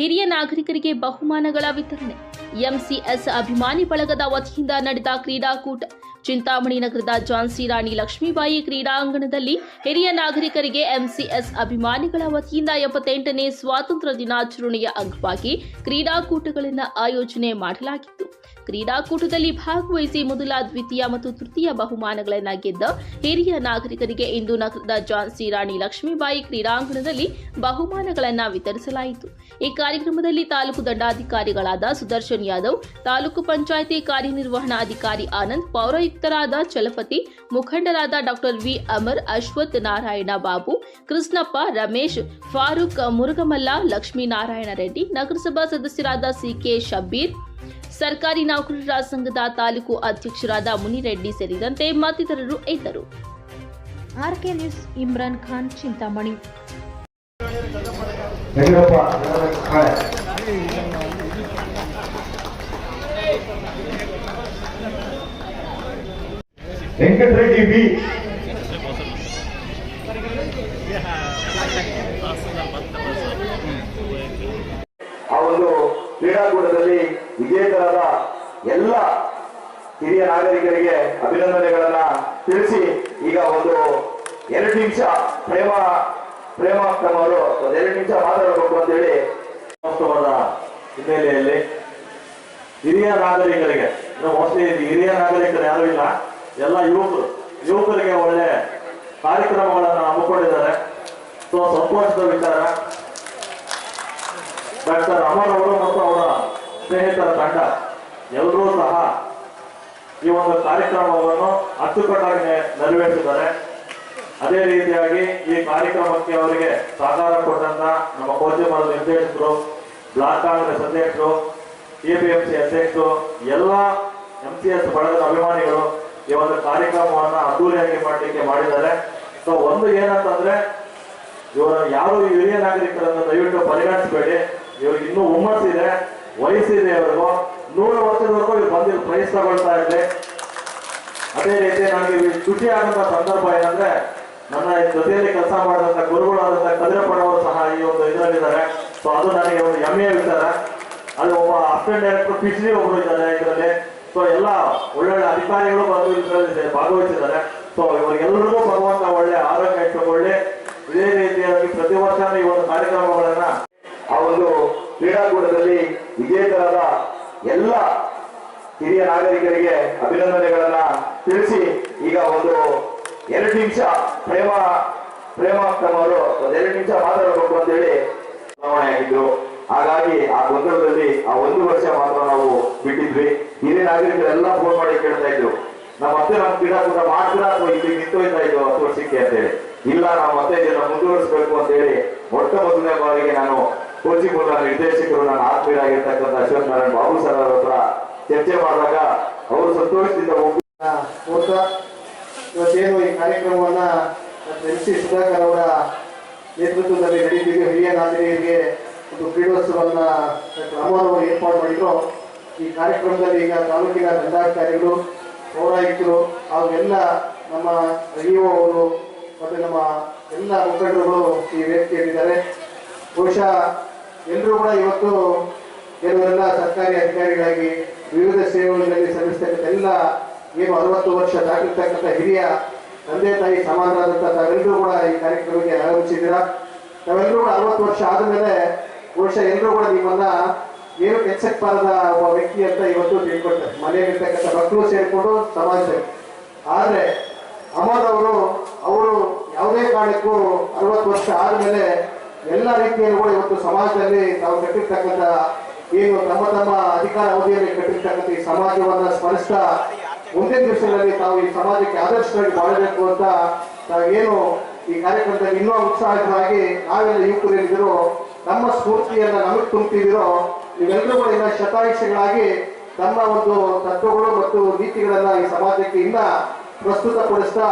ಹಿರಿಯ ನಾಗರಿಕರಿಗೆ ಬಹುಮಾನಗಳ ವಿತರಣೆ. ಎಂಸಿಎಸ್ ಅಭಿಮಾನಿ ಬಳಗದ ವತಿಯಿಂದ ನಡೆದ ಕ್ರೀಡಾಕೂಟ. ಚಿಂತಾಮಣಿ ನಗರದ ಝಾನ್ಸಿ ರಾಣಿ ಲಕ್ಷ್ಮೀಬಾಯಿ ಕ್ರೀಡಾಂಗಣದಲ್ಲಿ ಹಿರಿಯ ನಾಗರಿಕರಿಗೆ ಎಂಸಿಎಸ್ ಅಭಿಮಾನಿಗಳ ವತಿಯಿಂದ ಎಪ್ಪತ್ತೆಂಟನೇ ಸ್ವಾತಂತ್ರ್ಯ ದಿನಾಚರಣೆಯ ಅಂಗವಾಗಿ ಕ್ರೀಡಾಕೂಟಗಳನ್ನು ಆಯೋಜನೆ ಮಾಡಲಾಗಿತ್ತು. ಕ್ರೀಡಾಕೂಟದಲ್ಲಿ ಭಾಗವಹಿಸಿ ಮೊದಲ, ದ್ವಿತೀಯ ಮತ್ತು ತೃತೀಯ ಬಹುಮಾನಗಳನ್ನು ಗೆದ್ದ ಹಿರಿಯ ನಾಗರಿಕರಿಗೆ ಇಂದು ನಗರದ ಝಾನ್ಸಿ ರಾಣಿ ಲಕ್ಷ್ಮೀಬಾಯಿ ಕ್ರೀಡಾಂಗಣದಲ್ಲಿ ಬಹುಮಾನಗಳನ್ನು ವಿತರಿಸಲಾಯಿತು. ಈ ಕಾರ್ಯಕ್ರಮದಲ್ಲಿ ತಾಲೂಕು ದಂಡಾಧಿಕಾರಿಗಳಾದ ಸುದರ್ಶನ್ ಯಾದವ್, ತಾಲೂಕು ಪಂಚಾಯಿತಿ ಕಾರ್ಯನಿರ್ವಹಣಾಧಿಕಾರಿ ಆನಂದ್ ಪೌರಾಯುಕ್ತರಾದ ಚಲಪತಿ ಮುಖಂಡರಾದ ಡಾಕ್ಟರ್ ವಿ ಅಮರ್ ಅಶ್ವಥ್ ನಾರಾಯಣ ಬಾಬು ಕೃಷ್ಣಪ್ಪ ರಮೇಶ್ ಫಾರೂಕ್ ಮುರುಗಮಲ್ಲ ಲಕ್ಷ್ಮೀನಾರಾಯಣ ರೆಡ್ಡಿ ನಗರಸಭಾ ಸದಸ್ಯರಾದ ಸಿಕೆ ಶಬ್ಬೀರ್ ಸರ್ಕಾರಿ ನೌಕರರ ಸಂಘದ ತಾಲೂಕು ಅಧ್ಯಕ್ಷರಾದ ಮುನಿರೆಡ್ಡಿ ಸೇರಿದಂತೆ ಮತ್ತಿತರರು ಇದ್ದರು. R K news Imran Khan Chintamani. Yediyurappa Venkatareddy B ಆ ಒಂದು ಕ್ರೀಡಾಕೂಟದಲ್ಲಿ ವಿಜೇತರಾದ ಎಲ್ಲ ಹಿರಿಯ ನಾಗರಿಕರಿಗೆ ಅಭಿನಂದನೆಗಳನ್ನ ತಿಳಿಸಿ ಈಗ ಒಂದು ಎರಡು ನಿಮಿಷ ಪ್ರೇಮ ಪ್ರೇಮಾಕ್ರಮ ಅವರು ಎರಡು ನಿಮಿಷ ಮಾತಾಡಬೇಕು ಅಂತೇಳಿ ಮಹೋತ್ಸವದ ಹಿನ್ನೆಲೆಯಲ್ಲಿ ಹಿರಿಯ ನಾಗರಿಕರಿಗೆ ಮೋಸ್ಟ್ಲಿ ಹಿರಿಯ ನಾಗರಿಕರು ಯಾರು ಇಲ್ಲ ಎಲ್ಲ ಯುವಕರು ಯುವಕರಿಗೆ ಒಳ್ಳೆ ಕಾರ್ಯಕ್ರಮಗಳನ್ನು ಹಮ್ಮಿಕೊಂಡಿದ್ದಾರೆ. ಸೊ, ಸಂತೋಷದ ವಿಚಾರ. ಡಾಕ್ಟರ್ ಅಮರ್ ಅವರು ಮತ್ತು ಅವರ ಸ್ನೇಹಿತರ ತಂಡ ಎಲ್ಲರೂ ಸಹ ಈ ಒಂದು ಕಾರ್ಯಕ್ರಮವನ್ನು ಅಚ್ಚುಕಟ್ಟಾಗಿ ನೆರವೇರಿಸಿದ್ದಾರೆ. ಅದೇ ರೀತಿಯಾಗಿ ಈ ಕಾರ್ಯಕ್ರಮಕ್ಕೆ ಅವರಿಗೆ ಸಹಕಾರ ಕೊಟ್ಟಂತ ನಮ್ಮ ಕೋಚಿಮರದ ನಿರ್ದೇಶಕರು, ಬ್ಲಾಕ್ ಕಾಂಗ್ರೆಸ್ ಅಧ್ಯಕ್ಷರು ಎಪಿಎಂಸಿ ಅಧ್ಯಕ್ಷರು, ಎಲ್ಲ ಎಂ ಸಿ ಎಸ್ ಬಳಗದ ಅಭಿಮಾನಿಗಳು ಈ ಒಂದು ಕಾರ್ಯಕ್ರಮವನ್ನ ಅದ್ದೂರಿಯಾಗಿ ಮಾಡಲಿಕ್ಕೆ ಮಾಡಿದ್ದಾರೆ. ಸೊ ಒಂದು ಏನಂತಂದ್ರೆ, ಇವರು ಯಾರು ಹಿರಿಯ ನಾಗರಿಕರನ್ನು ದಯವಿಟ್ಟು ಪರಿಗಣಿಸಬೇಡಿ. ಇವ್ರಿಗೆ ಇನ್ನೂ ಹುಮ್ಮಸ್ಸಿದೆ, ವಯಸ್ಸಿದೆ ಅವ್ರಿಗೂ ನೂರು ವರ್ಷದವರೆಗೂ ಇವ್ರು ಬಂದು ಪ್ರೈಸ್ ತಗೊಳ್ತಾ ಇದೆ ಅದೇ ರೀತಿ ನನಗೆ ಖುಷಿ ಆದಂತ ಸಂದರ್ಭ ಏನಂದ್ರೆ, ನನ್ನ ಜೊತೆಯಲ್ಲಿ ಕೆಲಸ ಮಾಡಿದಂತ ಗುರುಗಳಾದಂತ ಕದಿರಪ್ಪನವರು ಸಹ ಈ ಒಂದು ಇದರಲ್ಲಿದ್ದಾರೆ. ಸೊ ಅದು ನನಗೆ ಒಂದು ಹೆಮ್ಮೆ ಇರ್ತಾರೆ ಅಲ್ಲಿ ಒಬ್ಬ ಅಸಿಸ್ಟೆಂಟ್ ಡೈರೆಕ್ಟರ್ ಪಿಚ್ಲಿ ಒಬ್ರು ಇದ್ದಾರೆ ಇದರಲ್ಲಿ. ಸೊ ಎಲ್ಲ ಒಳ್ಳೊಳ್ಳೆ ಅಧಿಕಾರಿಗಳು ಇದರಲ್ಲಿ ಭಾಗವಹಿಸಿದ್ದಾರೆ. ಸೊ ಇವರಿಗೆಲ್ಲರಿಗೂ ಭಗವಂತ ಒಳ್ಳೆ ಆರೋಗ್ಯ ಇಟ್ಟುಕೊಳ್ಳಿ. ಇದೇ ರೀತಿಯಾಗಿ ಪ್ರತಿ ವರ್ಷ ಈ ಒಂದು ಕಾರ್ಯಕ್ರಮಗಳನ್ನ ಆ ಒಂದು ಕ್ರೀಡಾಕೂಟದಲ್ಲಿ ವಿಜೇತರಾದ ಎಲ್ಲ ಹಿರಿಯ ನಾಗರಿಕರಿಗೆ ಅಭಿನಂದನೆಗಳನ್ನ ತಿಳಿಸಿ ಈಗ ಒಂದು ಎರಡು ನಿಮಿಷ ಪ್ರೇಮ ಪ್ರೇಮಾಕ್ರಮ ಅವರು ಎರಡು ನಿಮಿಷ ಮಾತಾಡಬೇಕು ಅಂತೇಳಿ ಹಾಗಾಗಿ ಆ ಗೊಂದಲದಲ್ಲಿ ಆ ಒಂದು ವರ್ಷ ಮಾತ್ರ ನಾವು ಬಿಟ್ಟಿದ್ವಿ. ಹಿರಿಯ ನಾಗರಿಕರೆಲ್ಲ ಫೋನ್ ಮಾಡಿ ಕೇಳ್ತಾ ಇದ್ರು. ನಮ್ಮ ಮತ್ತೆ ನಮ್ಮ ಕ್ರೀಡಾಕೂಟ ಅಥವಾ ಇಲ್ಲಿ ನಿಂತೋಯ್ತಾ ಇದ್ದು ಹತ್ತು ವರ್ಷಕ್ಕೆ ಅಂತೇಳಿ. ಇಲ್ಲ, ನಾವು ಮತ್ತೆ ಇದನ್ನ ಮುಂದುವರಿಸಬೇಕು ಅಂತೇಳಿ ಮೊಟ್ಟ ಮೊದಲನೇ ಬಾರಿಗೆ ನಾನು ಮೂಲಕ ನಿರ್ದೇಶಕರು, ನನ್ನ ಆತ್ಮೀಯರಾಗಿರ್ತಕ್ಕಂಥ ಅಶ್ವಥ್ ನಾರಾಯಣ್ ಬಾಬು ಸರ್ ಅವರ ಹತ್ರ ಚರ್ಚೆ ಮಾಡಿದಾಗ ಅವರು ಸಂತೋಷದಿಂದ ಇವತ್ತೇನು ಈ ಕಾರ್ಯಕ್ರಮವನ್ನ ಎಂ ಸಿ ಸುಧಾಕರ್ ಅವರ ನೇತೃತ್ವದಲ್ಲಿ ನಡೀತಿದೆ. ಹಿರಿಯ ನಾಗರಿಕರಿಗೆ ಒಂದು ಕ್ರೀಡೋತ್ಸವವನ್ನ ಕ್ರಮವನ್ನು ಏರ್ಪಾಡು ಮಾಡಿದ್ರು. ಈ ಕಾರ್ಯಕ್ರಮದಲ್ಲಿ ಈಗ ತಾಲೂಕಿನ ದಂಡಾಧಿಕಾರಿಗಳು, ಪೌರಾಯುಕ್ತರು ಹಾಗೂ ಎಲ್ಲ ನಮ್ಮ ಇಒ ಅವರು ಮತ್ತು ನಮ್ಮ ಎಲ್ಲ ಮುಖಂಡರುಗಳು ಈ ವ್ಯಕ್ತಿಯಲ್ಲಿದ್ದಾರೆ ಬಹುಶಃ ಎಲ್ಲರೂ ಕೂಡ ಇವತ್ತು ಕೆಲವರೆಲ್ಲ ಸರ್ಕಾರಿ ಅಧಿಕಾರಿಗಳಾಗಿ ವಿವಿಧ ಸೇವೆಗಳಲ್ಲಿ ಸಲ್ಲಿಸ್ತಕ್ಕಂಥ ಎಲ್ಲ ಏನು ಅರವತ್ತು ವರ್ಷ ದಾಟಿರ್ತಕ್ಕಂಥ ಹಿರಿಯ ತಂದೆ ತಾಯಿ ಸಮಾನರಾದಂಥ ತಾವೆಲ್ಲರೂ ಕೂಡ ಈ ಕಾರ್ಯಕ್ರಮಕ್ಕೆ ಆಗಮಿಸಿದ್ದೀರಾ? ತಾವೆಲ್ಲರೂ ಕೂಡ ಅರವತ್ತು ವರ್ಷ ಆದಮೇಲೆ ಬಹುಶಃ ಎಲ್ಲರೂ ಕೂಡ ನಿಮ್ಮನ್ನ ಏನು ಕೆಲಸಕ್ಕೆ ಬಾರದ ಒಬ್ಬ ವ್ಯಕ್ತಿ ಅಂತ ಇವತ್ತು ತಿಳ್ಕೊಳ್ತಾರೆ. ಮನೆಯಲ್ಲಿರ್ತಕ್ಕಂಥ ಮಕ್ಕಳು ಸೇರಿಕೊಂಡು ಸಮಾಜದಲ್ಲಿ ಆದ್ರೆ ಅಮರ್ ಅವರು ಅವರು ಯಾವುದೇ ಕಾರಣಕ್ಕೂ ಅರವತ್ತು ವರ್ಷ ಆದಮೇಲೆ ಎಲ್ಲ ರೀತಿಯಲ್ಲೂ ಕೂಡ ಇವತ್ತು ಸಮಾಜದಲ್ಲಿ ತಾವು ಕಟ್ಟಿರ್ತಕ್ಕಂಥ ಏನು ತಮ್ಮ ತಮ್ಮ ಅಧಿಕಾರ ಅವಧಿಯಲ್ಲಿ ಕಟ್ಟಿರ್ತಕ್ಕಂಥ ಈ ಸಮಾಜವನ್ನ ಸ್ಮರಿಸ್ತಾ ಮುಂದಿನ ದಿವಸಗಳಲ್ಲಿ ತಾವು ಈ ಸಮಾಜಕ್ಕೆ ಆದರ್ಶವಾಗಿ ಬಾಳಬೇಕು ಅಂತ ತಾವೇನು ಈ ಕಾರ್ಯಕ್ರಮದಲ್ಲಿ ಇನ್ನೂ ಉತ್ಸಾಹವಾಗಿ ನಾವೆಲ್ಲ ಯುವಕರು ಏನಿದ್ರು ನಮ್ಮ ಸ್ಫೂರ್ತಿಯನ್ನ ನಮಗೆ ತುಂಬಿದಿರೋ ನೀವೆಲ್ಲರೂ ಕೂಡ ಇನ್ನ ಶತಾಯುಷಿಗಳಾಗಿ ತಮ್ಮ ಒಂದು ತತ್ವಗಳು ಮತ್ತು ನೀತಿಗಳನ್ನ ಈ ಸಮಾಜಕ್ಕೆ ಇನ್ನ ಪ್ರಸ್ತುತಪಡಿಸ್ತಾ